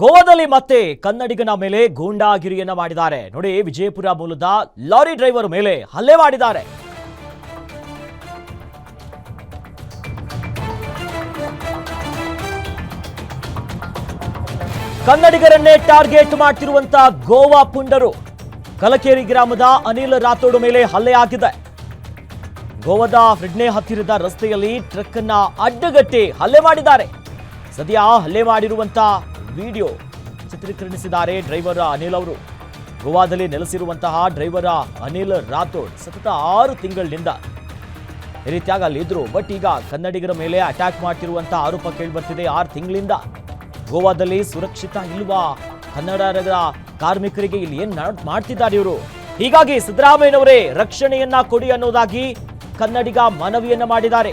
ಗೋವಾದಲ್ಲಿ ಮತ್ತೆ ಕನ್ನಡಿಗನ ಮೇಲೆ ಗೂಂಡಾಗಿರಿಯನ್ನ ಮಾಡಿದ್ದಾರೆ. ನೋಡಿ, ವಿಜಯಪುರ ಮೂಲದ ಲಾರಿ ಡ್ರೈವರ್ ಮೇಲೆ ಹಲ್ಲೆ ಮಾಡಿದ್ದಾರೆ. ಕನ್ನಡಿಗರನ್ನೇ ಟಾರ್ಗೆಟ್ ಮಾಡ್ತಿರುವಂತ ಗೋವಾ ಪುಂಡರು ಕಲಕೇರಿ ಗ್ರಾಮದ ಅನಿಲ್ ರಾಥೋಡ್ ಮೇಲೆ ಹಲ್ಲೆ ಆಗಿದೆ ಗೋವಾದ ಫ್ರಿಡ್ನೆ ಹತ್ತಿರದ ರಸ್ತೆಯಲ್ಲಿ ಟ್ರಕ್ ಅನ್ನ ಅಡ್ಡಗಟ್ಟಿ ಹಲ್ಲೆ ಮಾಡಿದ್ದಾರೆ. ಸದ್ಯ ಹಲ್ಲೆ ಮಾಡಿರುವಂತ ವಿಡಿಯೋ ಚಿತ್ರೀಕರಿಸಿದ್ದಾರೆ ಡ್ರೈವರ್ ಅನಿಲ್ ಅವರು. ಗೋವಾದಲ್ಲಿ ನೆಲೆಸಿರುವಂತಹ ಡ್ರೈವರ್ ಅನಿಲ್ ರಾಥೋಡ್ ಸತತ ಆರು ತಿಂಗಳಿನಿಂದ ಈ ರೀತಿಯಾಗಿ ಅಲ್ಲಿದ್ದರು ಬಟ್ ಈಗ ಕನ್ನಡಿಗರ ಮೇಲೆ ಅಟ್ಯಾಕ್ ಮಾಡ್ತಿರುವಂತ ಆರೋಪ ಕೇಳಿಬರ್ತಿದೆ. ಆರು ತಿಂಗಳಿಂದ ಗೋವಾದಲ್ಲಿ ಸುರಕ್ಷಿತ ಇಲ್ವಾ? ಕನ್ನಡದ ಕಾರ್ಮಿಕರಿಗೆ ಇಲ್ಲಿ ಏನು ಮಾಡ್ತಿದ್ದಾರೆ ಇವರು? ಹೀಗಾಗಿ ಸಿದ್ದರಾಮಯ್ಯನವರೇ ರಕ್ಷಣೆಯನ್ನ ಕೊಡಿ ಅನ್ನೋದಾಗಿ ಕನ್ನಡಿಗ ಮನವಿಯನ್ನ ಮಾಡಿದ್ದಾರೆ.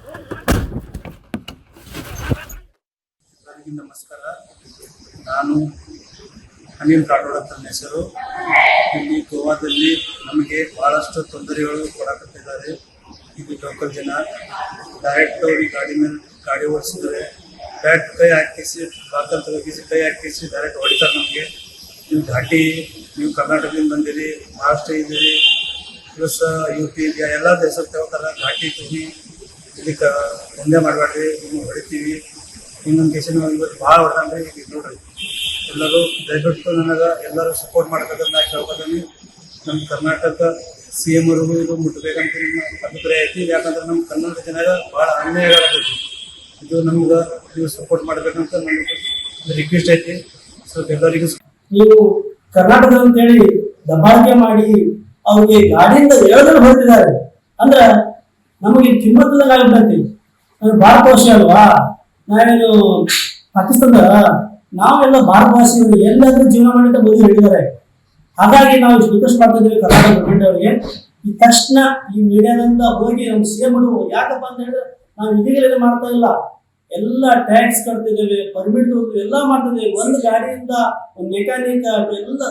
ಎಲ್ಲರಿಗೂ ನಮಸ್ಕಾರ. ನಾನು ಅನಿಲ್ ರಾಠೋಡ್ ಅಂತ ಹೆಸರು. ಇಲ್ಲಿ ಗೋವಾದಲ್ಲಿ ನಮಗೆ ಬಹಳಷ್ಟು ತೊಂದರೆಗಳು ಕೊಡಕತ್ತಿದ್ದಾರೆ. ಇದು ಲೋಕಲ್ ಜನ. ಡೈರೆಕ್ಟ್ ಅವ್ರಿಗೆ ಗಾಡಿ ಮೇಲೆ ಗಾಡಿ ಓಡಿಸಿದ್ದಾರೆ. ಡೈರೆಕ್ಟ್ ಕೈ ಹಾಕಿಸಿ ಬಾಕಲ್ ತೊಗಿಸಿ ಕೈ ಹಾಕಿಸಿ ಡೈರೆಕ್ಟ್ ಹೊಡಿತಾರೆ ನಮಗೆ. ನೀವು ಘಾಟಿ ನೀವು ಕರ್ನಾಟಕದಿಂದ ಬಂದಿರಿ, ಮಹಾರಾಷ್ಟ್ರ ಇದ್ದೀರಿ ಪ್ಲಸ್ ಯು ಪಿ ಎಲ್ಲ ದೇಶಕ್ಕೆ ತಗೋತಾರೆ ಘಾಟಿ ತುಂಬಿ ಇದಕ್ಕೆ ಒಂದೇ ಮಾಡಬೇಡ್ರಿ. ನೀವು ಹೊಡಿತೀವಿ. ಇನ್ನೊಂದು ಕೇಸಿನ ಇವತ್ತು ಭಾಳ ಹೊಡೆದಂದ್ರೆ ಈಗ ನೋಡ್ರಿ. ಎಲ್ಲರೂ ದಯವಿಟ್ಟು ನನಗೆ ಎಲ್ಲರೂ ಸಪೋರ್ಟ್ ಮಾಡ್ಬೇಕಂತ ನಾ ಕೇಳ್ಕೊತೀನಿ ನಮ್ಮ ಕರ್ನಾಟಕ ಸಿ ಎಂ ಅವರು ಇದು ಮುಟ್ಟಬೇಕಂತ ನಿಮ್ಮ ಅಭಿಪ್ರಾಯ ಐತಿ. ಯಾಕಂದ್ರೆ ನಮ್ಮ ಕನ್ನಡ ಜನರ ಭಾಳ ಅನ್ಯಾಯ ಇದು ನಮ್ಗೆ ನೀವು ಸಪೋರ್ಟ್ ಮಾಡ್ಬೇಕಂತ ನನಗೆ ರಿಕ್ವೆಸ್ಟ್ ಐತಿ. ಸೊ ಎಲ್ಲರಿಗೂ ನೀವು ಕರ್ನಾಟಕ ಅಂತೇಳಿ ದಬ್ಬಾಳಿಕೆ ಮಾಡಿ ಅವ್ರಿಗೆ ಗಾಡಿಯಿಂದ ಹೇಳಿದ್ರೆ ಹೊರಟಿದ್ದಾರೆ ಅಂದ್ರ ನಮಗೆ ಕಿಮ್ಮತ್ತದಾಗ ನಾವು ಭಾರತ ಕೋಶ ಅಲ್ವಾ? ನಾವೇನು ಪಾಕಿಸ್ತಾನದ, ನಾವೆಲ್ಲ ಭಾರತ ಭಾಷೆಯವರು ಎಲ್ಲಾದ್ರೂ ಜೀವನ ಮಾಡಿದ ಮೋದಿ ಹೇಳಿದ್ದಾರೆ. ಹಾಗಾಗಿ ನಾವು ರಿಕ್ವೆಸ್ಟ್ ಮಾಡ್ತಾ ಕರ್ನಾಟಕ ಗೌರ್ಮೆಂಟ್ ಅವರಿಗೆ. ಈ ತಕ್ಷಣ ಈ ಮೀಡಿಯಾದಿಂದ ಹೋಗಿ ನಮ್ಮ ಸಿ ಮಾಡುವ ಯಾಕಪ್ಪ ಅಂತ ಹೇಳಿದ್ರೆ ನಾವು ಇಲ್ಲಿಗೆ ಮಾಡ್ತಾ ಇಲ್ಲ. ಎಲ್ಲ ಟ್ಯಾಕ್ಸ್ ಕಟ್ತಿದ್ದೇವೆ ಪರ್ಮಿಟ್ ಎಲ್ಲ ಮಾಡ್ತಿದ್ದೇವೆ ಒಂದು ಗಾಡಿಯಿಂದ ಒಂದು ಮೆಕ್ಯಾನಿಕ್ ಎಲ್ಲ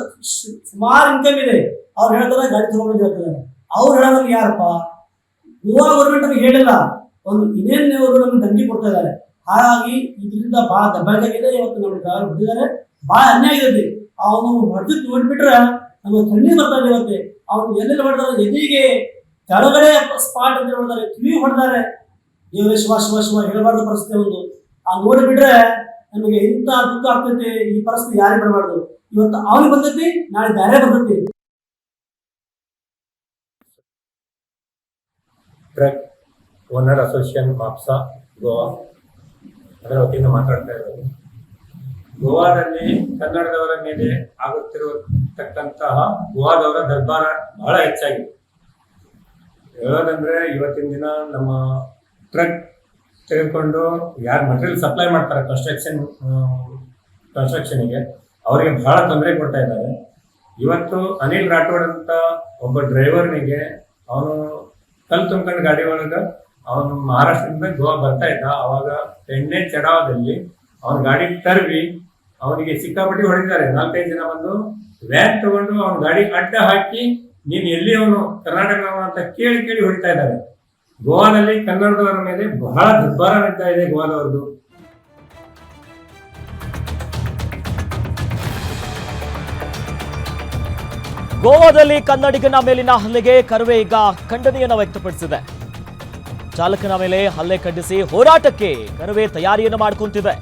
ಸುಮಾರು ಇನ್ಕಮ್ ಇದೆ. ಅವ್ರು ಹೇಳ್ತಾರೆ, ಗಾಡಿ ತಗೊಂಡು ಹೇಳ್ತಾರೆ. ಅವ್ರು ಹೇಳೋದ್ರಲ್ಲಿ ಯಾರಪ್ಪ? ಗೋವಾ ಗೌರ್ಮೆಂಟ್ ಅವ್ರಿಗೆ ಹೇಳಿಲ್ಲ. ಒಂದು ಇನ್ನೇನ್ ಅವರು ನಮ್ಗೆ ದಂಡಿ ಕೊಡ್ತಾ ಇದ್ದಾರೆ. ಹಾಗಾಗಿ ಇದರಿಂದ ಬಹಳ ದಬ್ಬಾಳಿಕೆ ಇವತ್ತು ನಮ್ಮ ಡ್ರೈವರ್ ಬಿಟ್ಟಿದ್ದಾರೆ ಬಹಳ ಅನ್ಯಾಯ ಇದೆ. ಅವನು ಹೊಡೆದು ನೋಡ್ಬಿಟ್ರೆ ನಮ್ಮ ಕಣ್ಣಿ ಬರ್ತಾ ಇದೆ ಇವತ್ತೆ. ಅವ್ನು ಎಲ್ಲೆಲ್ಲಿ ಹೊಡೆದಾರೆ ಎದಿಗೆ? ಕೆಳಗಡೆ ಸ್ಪಾಟ್ ಅಂತ ಹೊಡೆದಾರೆ ಕಿವಿ ಹೊಡೆದಾರೆ. ದೇವರೇ ಶಿವ ಶಿವ ಶಿವ ಹೇಳಬಾರ್ದು ಪರಿಸ್ಥಿತಿ ಒಂದು. ಆ ನೋಡಿಬಿಟ್ರೆ ನಮಗೆ ಇಂಥ ದುಃಖ ಆಗ್ತೈತಿ. ಈ ಪರಿಸ್ಥಿತಿ ಯಾರಿಗೆ ಬರಬಾರ್ದು. ಇವತ್ತು ಅವ್ರಿಗೆ ಬಂದೈತಿ, ನಾಳೆ ಬೇರೆ ಬಂದೈತಿ ಓನರ್ ಅಸೋಸಿಯೇಷನ್ ಮಾಪ್ಸಾ ಗೋವಾ ಅದರ ವತಿಯಿಂದ ಮಾತಾಡ್ತಾ ಇರೋದು. ಗೋವಾದಲ್ಲಿ ಕನ್ನಡದವರ ಮೇಲೆ ಆಗುತ್ತಿರತಕ್ಕಂತಹ ಗೋವಾದವರ ದರ್ಬಾರ ಬಹಳ ಹೆಚ್ಚಾಗಿದೆ. ಹೇಳೋದಂದ್ರೆ ಇವತ್ತಿನ ದಿನ ನಮ್ಮ ಟ್ರಕ್ ತೆಗೆದುಕೊಂಡು ಯಾರು ಮಟೀರಿಯಲ್ ಸಪ್ಲೈ ಮಾಡ್ತಾರೆ ಕನ್ಸ್ಟ್ರಕ್ಷನ್ ಕನ್ಸ್ಟ್ರಕ್ಷನ್ಗೆ ಅವರಿಗೆ ಬಹಳ ತೊಂದರೆ ಕೊಡ್ತಾ ಇದ್ದಾರೆ. ಇವತ್ತು ಅನಿಲ್ ರಾಠೋಡ್ ಅಂತ ಒಬ್ಬ ಡ್ರೈವರ್ನಿಗೆ ಅವನು ಕಲ್ ತುಂಬ್ಕೊಂಡು ಗಾಡಿ ಒಳಗೆ ಅವನು ಮಹಾರಾಷ್ಟ್ರದಿಂದ ಗೋವಾ ಬರ್ತಾ ಇದ್ದ. ಅವಾಗ ಎಣ್ಣೆ ಚಡಾವದಲ್ಲಿ ಅವ್ನ ಗಾಡಿ ತರ್ವಿ, ಅವನಿಗೆ ಸಿಕ್ಕಾಪಟ್ಟಿ ಹೊಡೆದಿದ್ದಾರೆ. ನಾಲ್ಕೈದು ಜನ ಬಂದು ವ್ಯಾನ್ ತಗೊಂಡು ಅವನ ಗಾಡಿ ಅಡ್ಡ ಹಾಕಿ, ನೀನು ಎಲ್ಲಿ ಅವನು ಕರ್ನಾಟಕ ಅಂತ ಕೇಳಿ ಕೇಳಿ ಹೊಡಿತಾ ಇದ್ದಾರೆ. ಗೋವಾದಲ್ಲಿ ಕನ್ನಡದವರ ಮೇಲೆ ಬಹಳ ದುರ್ಬಾರ ನಡೀತಾ ಇದೆ ಗೋವಾದವರದು ಗೋವಾದಲ್ಲಿ ಕನ್ನಡಿಗನ ಮೇಲಿನ ಹಲ್ಲೆಗೆ ಕರ್ವೆ ಈಗ ಖಂಡನೆಯನ್ನು ವ್ಯಕ್ತಪಡಿಸಿದೆ. ಚಾಲಕನ ಮೇಲೆ ಹಲ್ಲೆ ಖಂಡಿಸಿ ಹೋರಾಟಕ್ಕೆ ಕರವೇ ತಯಾರಿಯನ್ನು ಮಾಡ್ಕೊಂತಿದೆ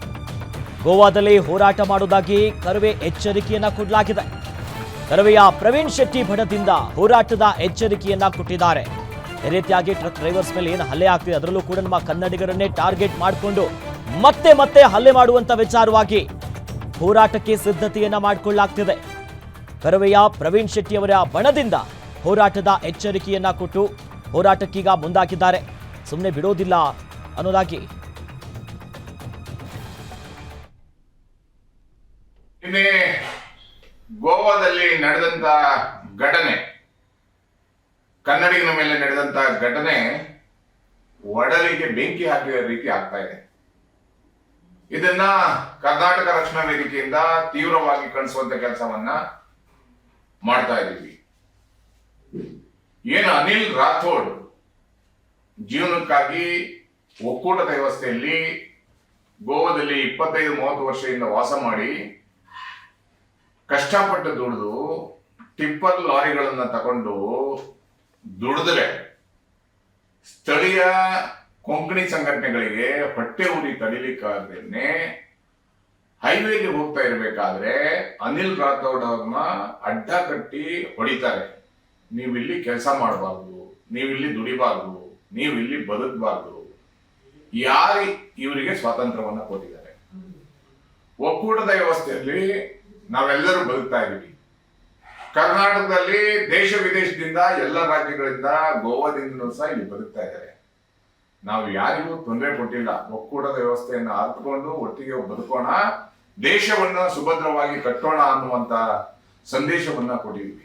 ಗೋವಾದಲ್ಲಿ ಹೋರಾಟ ಮಾಡುವುದಾಗಿ ಕರವೇ ಎಚ್ಚರಿಕೆಯನ್ನ ಕೊಡಲಾಗಿದೆ. ಕರವೆಯ ಪ್ರವೀಣ್ ಶೆಟ್ಟಿ ಭಟದಿಂದ ಹೋರಾಟದ ಎಚ್ಚರಿಕೆಯನ್ನ ಕೊಟ್ಟಿದ್ದಾರೆ. ಈ ರೀತಿಯಾಗಿ ಟ್ರಕ್ ಡ್ರೈವರ್ಸ್ ಮೇಲೆ ಏನು ಹಲ್ಲೆ ಆಗ್ತಿದೆ ಅದರಲ್ಲೂ ಕೂಡ ನಮ್ಮ ಕನ್ನಡಿಗರನ್ನೇ ಟಾರ್ಗೆಟ್ ಮಾಡಿಕೊಂಡು ಮತ್ತೆ ಮತ್ತೆ ಹಲ್ಲೆ ಮಾಡುವಂತ ವಿಚಾರವಾಗಿ ಹೋರಾಟಕ್ಕೆ ಸಿದ್ಧತೆಯನ್ನ ಮಾಡಿಕೊಳ್ಳಲಾಗ್ತಿದೆ ಕರವೆಯ ಪ್ರವೀಣ್ ಶೆಟ್ಟಿಯವರ ಬಣದಿಂದ ಹೋರಾಟದ ಎಚ್ಚರಿಕೆಯನ್ನ ಕೊಟ್ಟು ಹೋರಾಟಕ್ಕೀಗ ಮುಂದಾಗಿದ್ದಾರೆ. ಸುಮ್ಮನೆ ಬಿಡೋದಿಲ್ಲ ಅನ್ನೋದಾಗಿ. ಗೋವಾದಲ್ಲಿ ನಡೆದಂತ ಘಟನೆ, ಕನ್ನಡಿಗನ ಮೇಲೆ ನಡೆದಂತ ಘಟನೆ ಒಡಲಿಗೆ ಬೆಂಕಿ ಹಾಕಿದ ರೀತಿ ಆಗ್ತಾ ಇದೆ. ಇದನ್ನ ಕರ್ನಾಟಕ ರಕ್ಷಣಾ ವೇದಿಕೆಯಿಂದ ತೀವ್ರವಾಗಿ ಕಣಿಸುವಂತ ಕೆಲಸವನ್ನ ಮಾಡ್ತಾ ಇದೀವಿ. ಏನು ಅನಿಲ್ ರಾಥೋಡ್ ಜೀವನಕ್ಕಾಗಿ ಒಕ್ಕೂಟದ ವ್ಯವಸ್ಥೆಯಲ್ಲಿ ಗೋವಾದಲ್ಲಿ ಇಪ್ಪತ್ತೈದು, ಮೂವತ್ತು ವರ್ಷದಿಂದ ವಾಸ ಮಾಡಿ ಕಷ್ಟಪಟ್ಟು ದುಡಿದು ಟಿಪ್ಪರ್ ಲಾರಿಗಳನ್ನ ತಗೊಂಡು ದುಡಿದ್ರೆ ಸ್ಥಳೀಯ ಕೊಂಕಣಿ ಸಂಘಟನೆಗಳಿಗೆ ಹೊಟ್ಟೆ ಉರಿ ತಡಿಲಿಕ್ಕಾಗದೇನೆ ಹೈವೇಗೆ ಹೋಗ್ತಾ ಇರಬೇಕಾದ್ರೆ ಅನಿಲ್ ರಾಥೋಡ್ ಅವ್ರನ್ನ ಅಡ್ಡ ಕಟ್ಟಿ ಹೊಡಿತಾರೆ. ನೀವಿಲ್ಲಿ ಕೆಲಸ ಮಾಡಬಾರ್ದು, ನೀವಿಲ್ಲಿ ದುಡಿಬಾರ್ದು ನೀವಿಲ್ಲಿ ಬದುಕಬಾರ್ದು. ಯಾರು ಇವರಿಗೆ ಸ್ವಾತಂತ್ರ್ಯವನ್ನ ಕೊಟ್ಟಿದ್ದಾರೆ. ಒಕ್ಕೂಟದ ವ್ಯವಸ್ಥೆಯಲ್ಲಿ ನಾವೆಲ್ಲರೂ ಬದುಕ್ತಾ ಇದ್ದೀವಿ. ಕರ್ನಾಟಕದಲ್ಲಿ ದೇಶ ವಿದೇಶದಿಂದ ಎಲ್ಲ ರಾಜ್ಯಗಳಿಂದ ಗೋವಾದಿಂದಲೂ ಸಹ ಇಲ್ಲಿ ಬದುಕ್ತಾ ಇದ್ದಾರೆ. ನಾವು ಯಾರಿಗೂ ತೊಂದರೆ ಕೊಟ್ಟಿಲ್ಲ. ಒಕ್ಕೂಟದ ವ್ಯವಸ್ಥೆಯನ್ನು ಅರ್ಥಕೊಂಡು ಒಟ್ಟಿಗೆ ಬದುಕೋಣ, ದೇಶವನ್ನ ಸುಭದ್ರವಾಗಿ ಕಟ್ಟೋಣ ಅನ್ನುವಂತ ಸಂದೇಶವನ್ನ ಕೊಟ್ಟಿದ್ವಿ